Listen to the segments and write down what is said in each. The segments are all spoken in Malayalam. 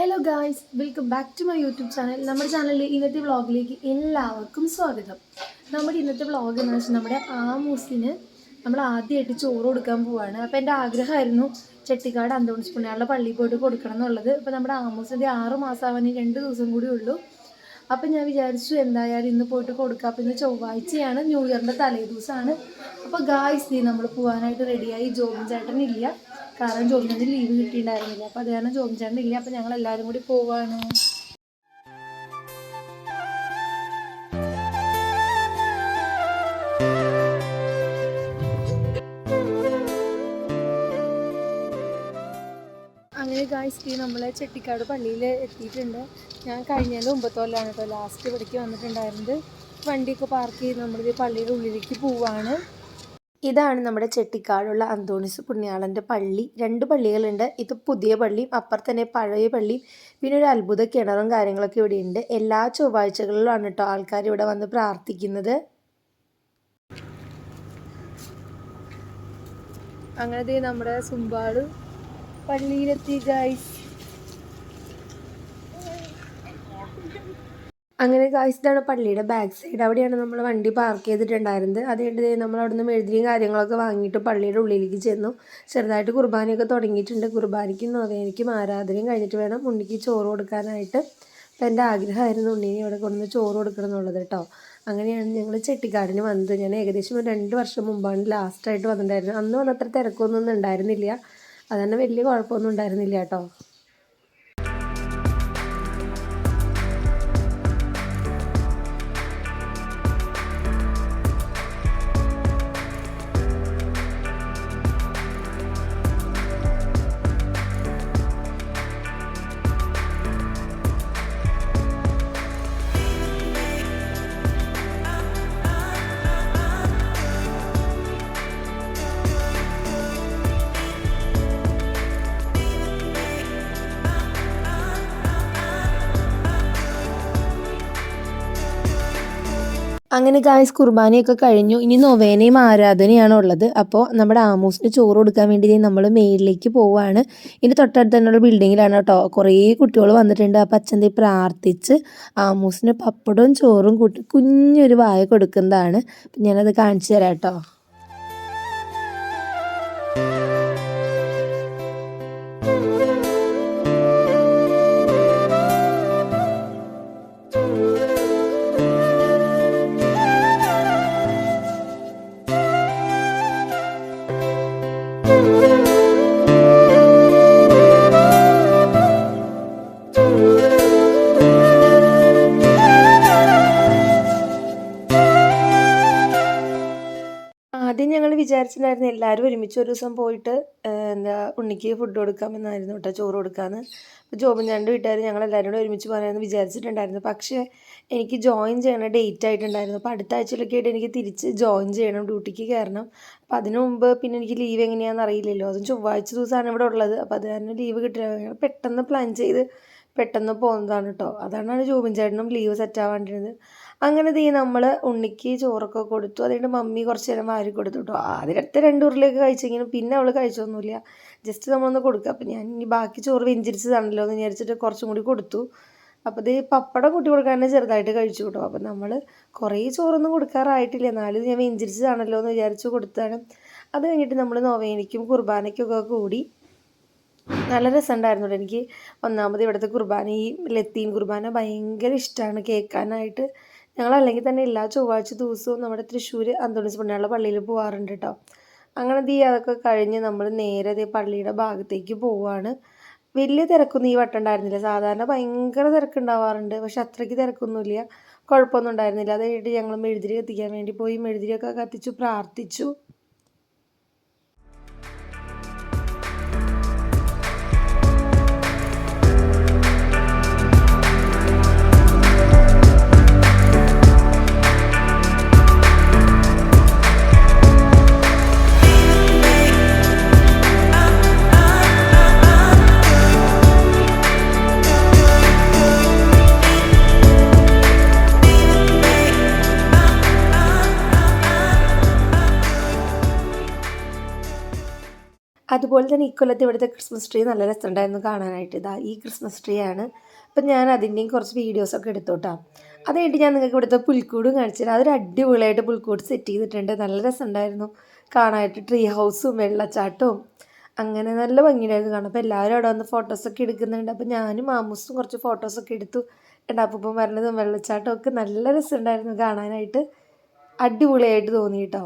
Hello guys welcome back to my YouTube channel നമ്മുടെ ചാനലിലെ ഇന്നത്തെ വ്ളോഗിലേക്ക് എല്ലാവർക്കും സ്വാഗതം. നമ്മുടെ ഇന്നത്തെ വ്ളോഗ് എന്ന് വെച്ചാൽ നമ്മുടെ ആമൂസിന് നമ്മൾ ആദ്യമായിട്ട് ചോറ് കൊടുക്കാൻ പോവാണ്. അപ്പോൾ എന്റെ ആഗ്രഹമായിരുന്നു ചെട്ടിക്കാട് അന്തോണിസ് പുണ്യാളുടെ പള്ളിയിൽ പോയിട്ട് കൊടുക്കണം എന്നുള്ളത്. അപ്പോൾ നമ്മുടെ ആമൂസിന്റെ ആറ് മാസം രണ്ട് ദിവസം കൂടി ഉള്ളൂ. അപ്പം ഞാൻ വിചാരിച്ചു എന്തായാലും ഇന്ന് പോയിട്ട് കൊടുക്കാം. അപ്പം ഇന്ന് ചൊവ്വാഴ്ചയാണ് ന്യൂ ഇയറിന്റെ തലേ ദിവസമാണ് അപ്പോൾ ഗായ്സ് നീ നമ്മൾ പോകാനായിട്ട് റെഡിയായി ജോബിൻ ചേട്ടൻ ഇല്ല. കാരണം ജോബിൻ ചേട്ടൻ ലീവ് കിട്ടിയിട്ടുണ്ടായിരുന്നില്ല. അപ്പോൾ അത് കാരണം ജോബിൻ ചേട്ടൻ ഇല്ല. അപ്പോൾ ഞങ്ങൾ എല്ലാവരും കൂടി പോവാണ്. ഗായ്സ് ഈ നമ്മളെ ചെട്ടിക്കാട് പള്ളിയിൽ എത്തിയിട്ടുണ്ട്. ഞാൻ കഴിഞ്ഞതിന്റെ മുമ്പത്തോലാണ് കേട്ടോ ലാസ്റ്റ് ഇവിടേക്ക് വന്നിട്ടുണ്ടായിരുന്നത്. വണ്ടിയൊക്കെ പാർക്ക് ചെയ്ത് നമ്മളിത് പള്ളിയുടെ ഉള്ളിലേക്ക് പോവാണ്. ഇതാണ് നമ്മുടെ ചെട്ടിക്കാടുള്ള അന്തോണിസ് പുണ്യാളന്റെ പള്ളി. രണ്ട് പള്ളികളുണ്ട്. ഇത് പുതിയ പള്ളിയും അപ്പുറത്ത് തന്നെ പഴയ പള്ളിയും പിന്നെ ഒരു അത്ഭുത കിണറും കാര്യങ്ങളൊക്കെ ഇവിടെ ഉണ്ട് എല്ലാ ചൊവ്വാഴ്ചകളിലുമാണ് കേട്ടോ ആൾക്കാർ ഇവിടെ വന്ന് പ്രാർത്ഥിക്കുന്നത്. അങ്ങനെ നമ്മുടെ സുമ്പാട് പള്ളിയിലെത്തി ഗായ്സ് അങ്ങനെ ഗായ്സ് ഇതാണ് പള്ളിയുടെ ബാക്ക് സൈഡ് അവിടെയാണ് നമ്മൾ വണ്ടി പാർക്ക് ചെയ്തിട്ടുണ്ടായിരുന്നത്. അതുകൊണ്ട് നമ്മൾ അവിടെ നിന്ന് മെഴുതിരിയും കാര്യങ്ങളൊക്കെ വാങ്ങിയിട്ട് പള്ളിയുടെ ഉള്ളിലേക്ക് ചെന്നു. ചെറുതായിട്ട് കുർബാനയൊക്കെ തുടങ്ങിയിട്ടുണ്ട്. കുർബാനയ്ക്ക് നോവേനയ്ക്കും ആരാധനയും കഴിഞ്ഞിട്ട് വേണം ഉണ്ണിക്ക് ചോറ് കൊടുക്കാനായിട്ട്. അപ്പം എന്റെ ആഗ്രഹമായിരുന്നു ഉണ്ണിനെ ഇവിടെ കൊണ്ടുവന്ന് ചോറ് കൊടുക്കണം എന്നുള്ളത് കേട്ടോ അങ്ങനെയാണ് ഞങ്ങൾ ചെട്ടിക്കാടിന് വന്നത്. ഞാൻ ഏകദേശം രണ്ട് വർഷം മുമ്പാണ് ലാസ്റ്റായിട്ട് വന്നിട്ടുണ്ടായിരുന്നത്. അന്ന് വന്നത്ര തിരക്കൊന്നും ഉണ്ടായിരുന്നില്ല. അതന്നെ വലിയ കുഴപ്പമൊന്നും ഉണ്ടായിരുന്നില്ല കേട്ടോ. അങ്ങനെ ഗായ്സ് കുർബാനയൊക്കെ കഴിഞ്ഞു. ഇനി നൊവേനയും ആരാധനയാണ് ഉള്ളത്. അപ്പോൾ നമ്മുടെ ആമൂസിന് ചോറ് കൊടുക്കാൻ വേണ്ടി നമ്മൾ മേളിലേക്ക് പോവുകയാണ് ഇതിന്റെ തൊട്ടടുത്ത് തന്നെയുള്ള ബിൽഡിങ്ങിലാണ് കേട്ടോ. കുറേ കുട്ടികൾ വന്നിട്ടുണ്ട്. അപ്പം അച്ഛൻ പ്രാർത്ഥിച്ച് ആമൂസിന് പപ്പടവും ചോറും കൂട്ടി കുഞ്ഞൊരു വായ കൊടുക്കുന്നതാണ്. ഞാനത് കാണിച്ചു തരാം കേട്ടോ. വിചാരിച്ചിട്ടുണ്ടായിരുന്നു എല്ലാവരും ഒരുമിച്ച് ഒരു ദിവസം പോയിട്ട് എന്താ ഉണ്ണിക്ക് ഫുഡ് കൊടുക്കാമെന്നായിരുന്നു കേട്ടോ ചോറ് കൊടുക്കാമെന്ന് അപ്പോൾ ജോബും രണ്ട് ഞങ്ങൾ എല്ലാവരും കൂടെ ഒരുമിച്ച് പോകാനായിരുന്നു വിചാരിച്ചിട്ടുണ്ടായിരുന്നു. പക്ഷേ എനിക്ക് ജോയിൻ ചെയ്യണ ഡേറ്റ് ആയിട്ടുണ്ടായിരുന്നു. അപ്പോൾ അടുത്ത ആഴ്ചയിലൊക്കെ ആയിട്ട് എനിക്ക് തിരിച്ച് ജോയിൻ ചെയ്യണം ഡ്യൂട്ടിക്ക് കയറണം. അപ്പോൾ അതിനു മുമ്പ് പിന്നെ എനിക്ക് ലീവ് എങ്ങനെയാണെന്ന് അറിയില്ലല്ലോ. അതും ചൊവ്വാഴ്ച ദിവസമാണ് ഇവിടെ ഉള്ളത്. അപ്പോൾ അത് കാരണം ലീവ് കിട്ടില്ല. പെട്ടെന്ന് പ്ലാൻ ചെയ്ത് പെട്ടെന്ന് പോകുന്നതാണ് കേട്ടോ. അതാണ് ജോബിൻ ചേട്ടനും ലീവ് സെറ്റ് ആവാണ്ടിരുന്നത്. അങ്ങനെ തീ നമ്മൾ ഉണ്ണിക്ക് ചോറൊക്കെ കൊടുത്തു. അതുകൊണ്ട് മമ്മി കുറച്ച് നേരം വാരി കൊടുത്തു കേട്ടോ ആദ്യത്തെ രണ്ട് ഉരുളിയൊക്കെ കഴിച്ചെങ്കിലും പിന്നെ അവൾ കഴിച്ചൊന്നുമില്ല ജസ്റ്റ് നമ്മളൊന്ന് കൊടുക്കുക അപ്പം ഞാൻ ഇനി ബാക്കി ചോറ് വെഞ്ചിരിച്ചതാണല്ലോ എന്ന് വിചാരിച്ചിട്ട് കുറച്ചും കൂടി കൊടുത്തു. അപ്പോൾ ഇത് പപ്പടം കുട്ടി കൊടുക്കാൻ തന്നെ ചെറുതായിട്ട് കഴിച്ചു കേട്ടോ അപ്പം നമ്മൾ കുറേ ചോറൊന്നും കൊടുക്കാറായിട്ടില്ല. എന്നാലും ഞാൻ വെഞ്ചിരിച്ചതാണല്ലോ എന്ന് വിചാരിച്ച് കൊടുത്താണ്. അത് കഴിഞ്ഞിട്ട് നമ്മൾ നോവേനിക്കും കുർബാനയ്ക്കൊക്കെ കൂടി നല്ല രസമുണ്ടായിരുന്നു എനിക്ക് ഒന്നാമത് ഇവിടുത്തെ കുർബാന ഈ ലത്തീൻ കുർബാന ഭയങ്കര ഇഷ്ടമാണ് കേൾക്കാനായിട്ട്. ഞങ്ങൾ അല്ലെങ്കിൽ തന്നെ എല്ലാ ചൊവ്വാഴ്ച ദിവസവും നമ്മുടെ തൃശ്ശൂർ അന്തോണിസ് പുണ്യാള പള്ളിയിൽ പോകാറുണ്ട് കേട്ടോ അങ്ങനെ ദീ അതൊക്കെ കഴിഞ്ഞ് നമ്മൾ നേരെ ദേ പള്ളിയുടെ ഭാഗത്തേക്ക് പോവുകയാണ് വലിയ തിരക്കൊന്നും ഈ വട്ടം ഉണ്ടായിരുന്നില്ല. സാധാരണ ഭയങ്കര തിരക്കുണ്ടാവാറുണ്ട് പക്ഷെ അത്രയ്ക്ക് തിരക്കൊന്നുമില്ല കുഴപ്പമൊന്നും ഉണ്ടായിരുന്നില്ല. അത് കഴിഞ്ഞിട്ട് ഞങ്ങൾ മെഴുതിരി കത്തിക്കാൻ വേണ്ടി പോയി. മെഴുതിരിയൊക്കെ കത്തിച്ചു പ്രാർത്ഥിച്ചു. അതുപോലെ തന്നെ ഇക്കൊല്ലത്ത് ഇവിടുത്തെ ക്രിസ്മസ് ട്രീ നല്ല രസമുണ്ടായിരുന്നു കാണാനായിട്ട്. ഇതാ ഈ ക്രിസ്മസ് ട്രീ ആണ്. അപ്പം ഞാൻ അതിന്റെയും കുറച്ച് വീഡിയോസൊക്കെ എടുത്തോട്ടാ. അത് കഴിഞ്ഞ് ഞാൻ നിങ്ങൾക്ക് ഇവിടുത്തെ പുൽക്കൂടും കാണിച്ചില്ല അതൊരു അടിപൊളിയായിട്ട് പുൽക്കൂട് സെറ്റ് ചെയ്തിട്ടുണ്ട്. നല്ല രസമുണ്ടായിരുന്നു. കാണാനായിട്ട് ട്രീ ഹൗസും വെള്ളച്ചാട്ടവും. അങ്ങനെ നല്ല ഭംഗിയായിരുന്നു കാണാം അപ്പോൾ എല്ലാവരും അവിടെ വന്ന് ഫോട്ടോസൊക്കെ എടുക്കുന്നുണ്ട്. അപ്പോൾ ഞാനും മാമൂസും കുറച്ച് ഫോട്ടോസൊക്കെ എടുത്തു. അപ്പം പറഞ്ഞതും വെള്ളച്ചാട്ടമൊക്കെ നല്ല രസമുണ്ടായിരുന്നു കാണാനായിട്ട്. അടിപൊളിയായിട്ട് തോന്നി കേട്ടോ.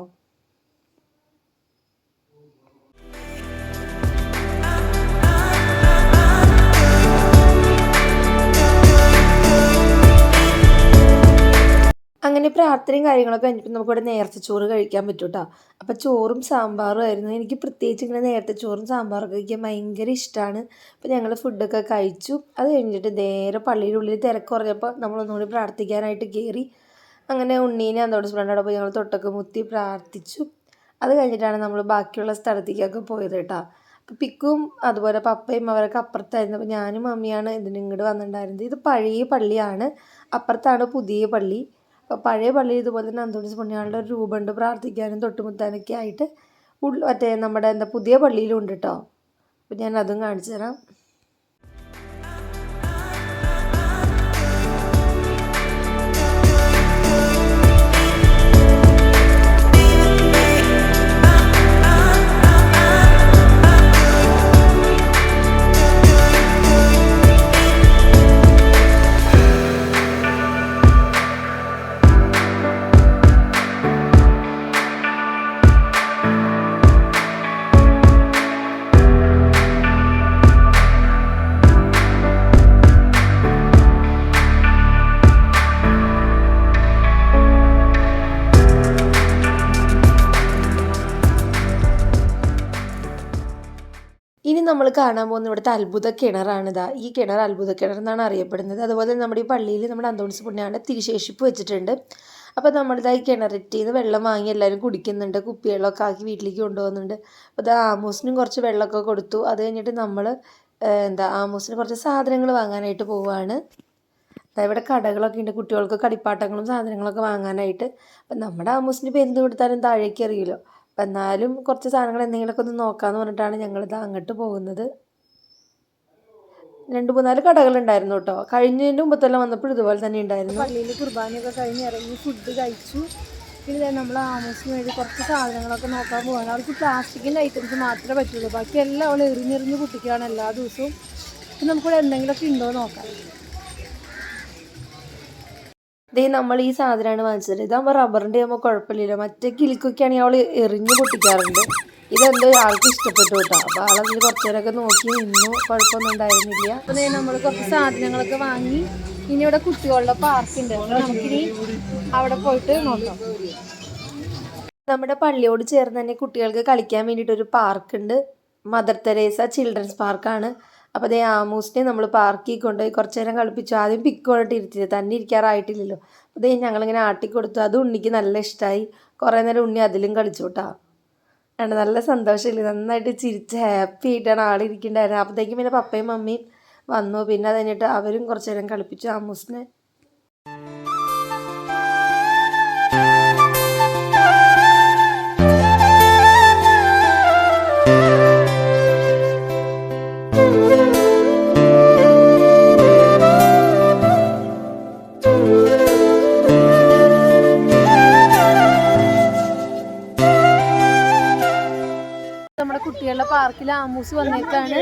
അങ്ങനെ പ്രാർത്ഥനയും കാര്യങ്ങളൊക്കെ കഴിഞ്ഞപ്പോൾ നമുക്കിവിടെ നേരത്തെ ചോറ് കഴിക്കാൻ പറ്റും കേട്ടോ അപ്പോൾ ചോറും സാമ്പാറും ആയിരുന്നു. എനിക്ക് പ്രത്യേകിച്ച് ഇങ്ങനെ നേരത്തെ ചോറും സാമ്പാറൊക്കെ കഴിക്കാൻ ഭയങ്കര ഇഷ്ടമാണ് അപ്പോൾ ഞങ്ങൾ ഫുഡൊക്കെ കഴിച്ചു. അത് കഴിഞ്ഞിട്ട് നേരെ പള്ളിയുടെ ഉള്ളിൽ തിരക്ക് കുറഞ്ഞപ്പോൾ നമ്മളൊന്നുകൂടി പ്രാർത്ഥിക്കാനായിട്ട് കയറി അങ്ങനെ ഉണ്ണീനെ അന്തോട് സ്പ്രണ്ടോടെ പോയി ഞങ്ങൾ തൊട്ടൊക്കെ മുത്തി പ്രാർത്ഥിച്ചു. അത് കഴിഞ്ഞിട്ടാണ് നമ്മൾ ബാക്കിയുള്ള സ്ഥലത്തേക്കൊക്കെ പോയത് കേട്ടോ. പിക്കും അതുപോലെ പപ്പയും അവരൊക്കെ അപ്പുറത്തായിരുന്നു. അപ്പോൾ ഞാനും മമ്മിയാണ് ഇതിന് ഇങ്ങോട്ട് വന്നിട്ടുണ്ടായിരുന്നത്. ഇത് പഴയ പള്ളിയാണ്. അപ്പുറത്താണ് പുതിയ പള്ളി. പഴയ പള്ളി ഇതുപോലെ തന്നെ അന്തോണിസ് പുണ്യാളുടെ ഒരു രൂപമുണ്ട് പ്രാർത്ഥിക്കാനും തൊട്ടുമുത്താനൊക്കെ ആയിട്ട് മറ്റേ നമ്മുടെ എന്താ പുതിയ പള്ളിയിലും ഉണ്ട് കേട്ടോ അപ്പോൾ ഞാൻ അതും കാണിച്ചു തരാം. നമ്മൾ കാണാൻ പോകുന്ന ഇവിടുത്തെ അത്ഭുത കിണറാണിതാ ഈ കിണർ അത്ഭുത കിണർ എന്നാണ് അറിയപ്പെടുന്നത്. അതുപോലെ നമ്മുടെ ഈ പള്ളിയിൽ നമ്മുടെ അന്തോണിസ് പുണ്യാണ് തിരിശേഷിപ്പ് വെച്ചിട്ടുണ്ട്. അപ്പോൾ നമ്മളിതായി കിണറിറ്റിൽ നിന്ന് വെള്ളം വാങ്ങി എല്ലാവരും കുടിക്കുന്നുണ്ട്. കുപ്പികളൊക്കെ ആക്കി വീട്ടിലേക്ക് കൊണ്ടുപോകുന്നുണ്ട്. അപ്പോൾ ഇത് ആമോസിനും കുറച്ച് വെള്ളമൊക്കെ കൊടുത്തു. അത് കഴിഞ്ഞിട്ട് നമ്മൾ എന്താ ആമോസിന് കുറച്ച് സാധനങ്ങൾ വാങ്ങാനായിട്ട് പോവുകയാണ്. ഇവിടെ കടകളൊക്കെ ഉണ്ട്. കുട്ടികൾക്ക് കളിപ്പാട്ടങ്ങളും സാധനങ്ങളൊക്കെ വാങ്ങാനായിട്ട്. അപ്പം നമ്മുടെ ആമോസിന് ഇപ്പോൾ എന്ത് കൊടുത്താലും താഴേക്ക് അറിയുമല്ലോ അപ്പം എന്നാലും കുറച്ച് സാധനങ്ങൾ എന്തെങ്കിലുമൊക്കെ ഒന്ന് നോക്കാമെന്ന് പറഞ്ഞിട്ടാണ് ഞങ്ങളിത് അങ്ങോട്ട് പോകുന്നത്. രണ്ട് മൂന്നാൽ കടകളുണ്ടായിരുന്നു കേട്ടോ. കഴിഞ്ഞതിന്റെ മുമ്പത്തെല്ലാം വന്നപ്പോൾ ഇതുപോലെ തന്നെ ഉണ്ടായിരുന്നു. പള്ളിയിൽ കുർബാനയൊക്കെ കഴിഞ്ഞ് ഇറങ്ങി ഫുഡ് കഴിച്ചു. പിന്നെ നമ്മൾ ആമസിന് വേണ്ടി കുറച്ച് സാധനങ്ങളൊക്കെ നോക്കാൻ പോവാണ്. അവർക്ക് പ്ലാസ്റ്റിക്കിന്റെ ഐറ്റംസ് മാത്രമേ പറ്റുള്ളൂ. ബാക്കി എല്ലാം അവൾ എറിഞ്ഞെറിഞ്ഞ് കുട്ടിക്കാണ് എല്ലാ ദിവസവും. നമുക്കിവിടെ എന്തെങ്കിലുമൊക്കെ ഉണ്ടോ നോക്കാം. ദേ നമ്മൾ ഈ സാധനമാണ് വാങ്ങിച്ചത്. ഇതാകുമ്പോൾ റബ്ബറിന്റെ ആകുമ്പോൾ കുഴപ്പമില്ലല്ലോ. മറ്റേ കിളിക്കൊക്കെയാണെങ്കിൽ അവൾ എറിഞ്ഞ് പൊട്ടിക്കാറുണ്ട്. ഇതെന്തോ ആൾക്ക് ഇഷ്ടപ്പെട്ടു കേട്ടോ. അപ്പോൾ ആളതിൽ കുറച്ച് നേരമൊക്കെ നോക്കി നിന്നു. കുഴപ്പമൊന്നും ഉണ്ടായിരുന്നില്ല. അപ്പോൾ നമ്മൾ കുറച്ച് സാധനങ്ങളൊക്കെ വാങ്ങി. ഇനി ഇവിടെ കുട്ടികളുടെ പാർക്ക് ഉണ്ട്. അപ്പോൾ നമുക്കിനി അവിടെ പോയിട്ട് നോക്കാം. നമ്മുടെ പള്ളിയോട് ചേർന്ന് തന്നെ കുട്ടികൾക്ക് കളിക്കാൻ വേണ്ടിയിട്ടൊരു പാർക്കുണ്ട് മദർ തെരേസ ചിൽഡ്രൻസ് പാർക്കാണ് അപ്പോൾ അതേ ആമൂസിനെ നമ്മൾ പാർക്കിൽ കൊണ്ടുപോയി കുറച്ച് നേരം കളിപ്പിച്ചു. ആദ്യം പിക്ക് കൊണ്ടിട്ട് ഇരുത്തിയത്. തന്നെ ഇരിക്കാറായിട്ടില്ലല്ലോ. അതേ ഞങ്ങളിങ്ങനെ ആട്ടിക്കൊടുത്തു അത് ഉണ്ണിക്ക് നല്ല ഇഷ്ടമായി കുറേ നേരം ഉണ്ണി അതിലും കളിച്ചു കേട്ടോ ആണ് നല്ല സന്തോഷമില്ല? നന്നായിട്ട് ചിരിച്ച് ഹാപ്പി ആയിട്ടാണ് ആളിരിക്കേണ്ടായിരുന്നത് അപ്പോഴത്തേക്കും പിന്നെ പപ്പയും മമ്മിയും വന്നു. പിന്നെ അത് കഴിഞ്ഞിട്ട് അവരും കുറച്ച് നേരം കളിപ്പിച്ചു ആമൂസിനെ. പാർക്കിൽ ആമൂസ് വന്നേക്കാണ്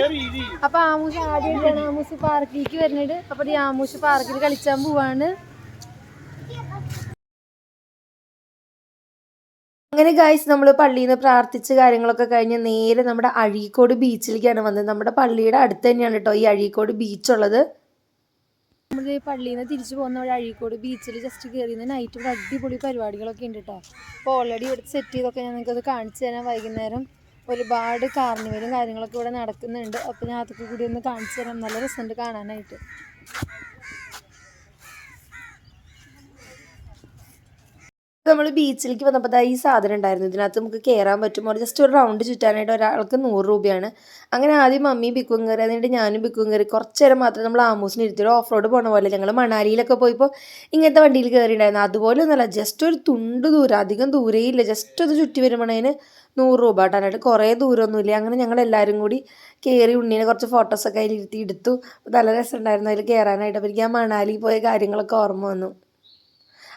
അപ്പൊ ആമൂസ് ആദ്യമായിട്ടാണ് ആമൂസ് പാർക്കിലേക്ക് വരുന്നത്. അപ്പൊ ഈ ആമൂസ് പാർക്കിൽ കളിച്ചാൻ പോവാണ്. അങ്ങനെ ഗായ്സ് നമ്മൾ പള്ളിയിൽ നിന്ന് പ്രാർത്ഥിച്ച് കാര്യങ്ങളൊക്കെ കഴിഞ്ഞ് നേരെ നമ്മുടെ അഴീക്കോട് ബീച്ചിലേക്കാണ് വന്നത്. നമ്മുടെ പള്ളിയുടെ അടുത്ത് തന്നെയാണ് കേട്ടോ ഈ അഴീക്കോട് ബീച്ചുള്ളത് നമ്മൾ പള്ളിയിൽ നിന്ന് തിരിച്ചു പോകുന്ന വഴി അഴീക്കോട് ബീച്ചിൽ ജസ്റ്റ് കയറി നൈറ്റ് ഇവിടെ അടിപൊളി പരിപാടികളൊക്കെ ഉണ്ട് കേട്ടോ അപ്പോൾ ഓൾറെഡി ഇവിടെ സെറ്റ് ചെയ്തൊക്കെ ഞാൻ നിങ്ങൾക്കത് കാണിച്ചു തരാം വൈകുന്നേരം. ഒരുപാട് കാർണിവലും കാര്യങ്ങളൊക്കെ ഇവിടെ നടക്കുന്നുണ്ട്. അപ്പോൾ ഞാൻ അതൊക്കെ കൂടി ഒന്ന് കാണിച്ചു തരാം. നല്ല രസമുണ്ട് കാണാനായിട്ട്. നമ്മൾ ബീച്ചിലേക്ക് വന്നപ്പോൾ ഈ സാധനം ഉണ്ടായിരുന്നു. ഇതിനകത്ത് നമുക്ക് കയറാൻ പറ്റുമോ ജസ്റ്റ് ഒരു റൗണ്ട് ചുറ്റാനായിട്ട് ഒരാൾക്ക് നൂറ് രൂപയാണ്. അങ്ങനെ ആദ്യം മമ്മി ബിക്കും കയറി എന്നിട്ട് ഞാനും ബിക്കും കയറി. കുറച്ച് നേരം മാത്രം നമ്മൾ ആമൂസിന് ഇരുത്തി ഒരു ഓഫ് റോഡ് പോണ പോലെ ഞങ്ങൾ മണാലിയിലൊക്കെ പോയപ്പോൾ ഇങ്ങനത്തെ വണ്ടിയിൽ കയറിയിട്ടുണ്ടായിരുന്നു അതുപോലെ ഒന്നുമല്ല ജസ്റ്റ് ഒരു തുണ്ട് ദൂരം അധികം ദൂരേയില്ല ജസ്റ്റ് ഒന്ന് ചുറ്റി വരുമ്പോഴതിന് നൂറ് രൂപ കേട്ടാനായിട്ട് കുറേ ദൂരമൊന്നുമില്ല അങ്ങനെ ഞങ്ങൾ എല്ലാവരും കൂടി കയറി ഉണ്ണീനെ കുറച്ച് ഫോട്ടോസൊക്കെ അതിൽ ഇരുത്തി എടുത്തു. നല്ല രസമുണ്ടായിരുന്നു അതിൽ കയറാനായിട്ട് അപ്പോൾ എനിക്ക് ആ മണാലി പോയ കാര്യങ്ങളൊക്കെ ഓർമ്മ വന്നു.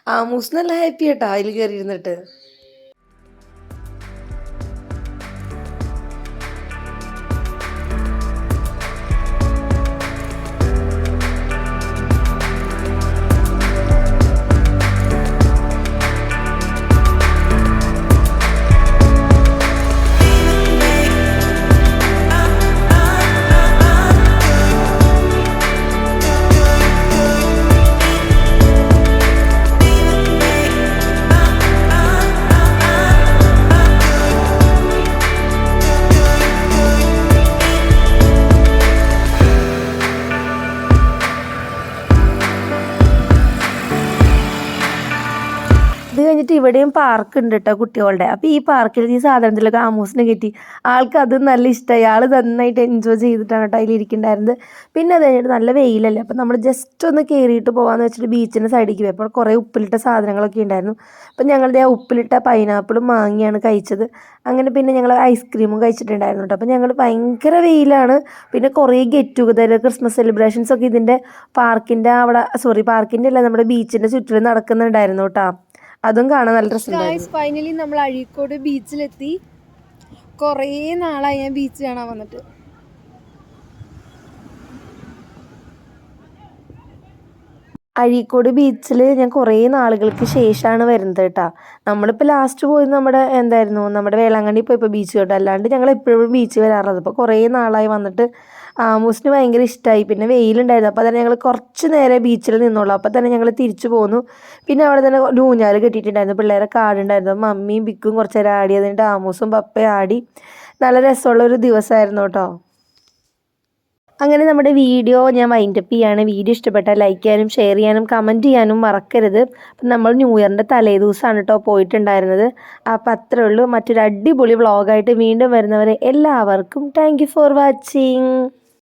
ആമൂസ് നല്ല ഹാപ്പി കേട്ടോ അതിൽ കയറി ഇരുന്നിട്ട് ഇവിടെയും പാർക്ക് ഉണ്ട് കേട്ടോ കുട്ടികളുടെ. അപ്പോൾ ഈ പാർക്കിൽ ഈ സാധനത്തിലൊക്കെ ആമൂസിനെ കിട്ടി ആൾക്ക് അത് നല്ല ഇഷ്ടമായി ആൾ നന്നായിട്ട് എൻജോയ് ചെയ്തിട്ടാണ് കേട്ടോ അതിൽ ഇരിക്കുന്നുണ്ടായിരുന്നത് പിന്നെ അത് കഴിഞ്ഞിട്ട് നല്ല വെയിലല്ലേ? അപ്പോൾ നമ്മൾ ജസ്റ്റ് ഒന്ന് കയറിയിട്ട് പോകാമെന്ന് വെച്ചിട്ട് ബീച്ചിന്റെ സൈഡിലേക്ക് പോയി. അപ്പോൾ കുറേ ഉപ്പിലിട്ട സാധനങ്ങളൊക്കെ ഉണ്ടായിരുന്നു. അപ്പോൾ ഞങ്ങളുടെ ആ ഉപ്പിലിട്ട പൈനാപ്പിളും മാങ്ങിയാണ് കഴിച്ചത്. അങ്ങനെ പിന്നെ ഞങ്ങൾ ഐസ്ക്രീമും കഴിച്ചിട്ടുണ്ടായിരുന്നു കേട്ടോ. അപ്പോൾ ഞങ്ങൾ ഭയങ്കര വെയിലാണ്. പിന്നെ കുറേ ഗെറ്റ് ടുഗദർ ക്രിസ്മസ് സെലിബ്രേഷൻസ് ഒക്കെ ഇതിന്റെ പാർക്കിന്റെ അവിടെ സോറി പാർക്കിന്റെ അല്ല നമ്മുടെ ബീച്ചിന്റെ ചുറ്റിലും നടക്കുന്നുണ്ടായിരുന്നു കേട്ടോ. അതും കാണാൻ നല്ല രസമുണ്ടായിരുന്നു. ഫൈനലി നമ്മൾ അഴീക്കോട് ബീച്ചിലെത്തി. കുറേ നാളായി ഞാൻ ബീച്ച് കാണാൻ വന്നിട്ട്. അഴീക്കോട് ബീച്ചിൽ ഞാൻ കുറേ നാളുകൾക്ക് ശേഷമാണ് വരുന്നത് കേട്ടോ. നമ്മളിപ്പോൾ ലാസ്റ്റ് പോയത് നമ്മുടെ എന്തായിരുന്നു? നമ്മുടെ വേളാങ്കണ്ണി പോയപ്പോൾ ബീച്ച് കേട്ടോ. അല്ലാണ്ട് ഞങ്ങൾ എപ്പോഴും ബീച്ച് വരാറുള്ളത്. അപ്പോൾ കുറേ നാളായി വന്നിട്ട് ആമൂസിന് ഭയങ്കര ഇഷ്ടമായി പിന്നെ വെയിലുണ്ടായിരുന്നു. അപ്പോൾ തന്നെ ഞങ്ങൾ കുറച്ച് നേരം ബീച്ചിൽ നിന്നുള്ളൂ. അപ്പോൾ തന്നെ ഞങ്ങൾ തിരിച്ചു പോന്നു. പിന്നെ അവിടെ തന്നെ ലൂഞ്ഞാൽ കെട്ടിയിട്ടുണ്ടായിരുന്നു. പിള്ളേരെ കാടുണ്ടായിരുന്നു. മമ്മിയും ബിക്കും കുറച്ച് നേരം ആടി അതിന്റെ ആമൂസും പപ്പയും ആടി. നല്ല രസമുള്ള ഒരു ദിവസമായിരുന്നു കേട്ടോ. അങ്ങനെ നമ്മുടെ വീഡിയോ ഞാൻ വൈൻഡ് അപ്പ് ചെയ്യാണ്. വീഡിയോ ഇഷ്ടപ്പെട്ടാൽ ലൈക്ക് ചെയ്യാനും ഷെയർ ചെയ്യാനും കമന്റ് ചെയ്യാനും മറക്കരുത്. അപ്പം നമ്മൾ ന്യൂ ഇയറിന്റെ തലേ ദിവസമാണ് കേട്ടോ പോയിട്ടുണ്ടായിരുന്നത്. അപ്പം അത്രേ ഉള്ളൂ. മറ്റൊരു അടിപൊളി വ്ളോഗായിട്ട് വീണ്ടും വരുന്നവരെ എല്ലാവർക്കും താങ്ക് ഫോർ വാച്ചിങ്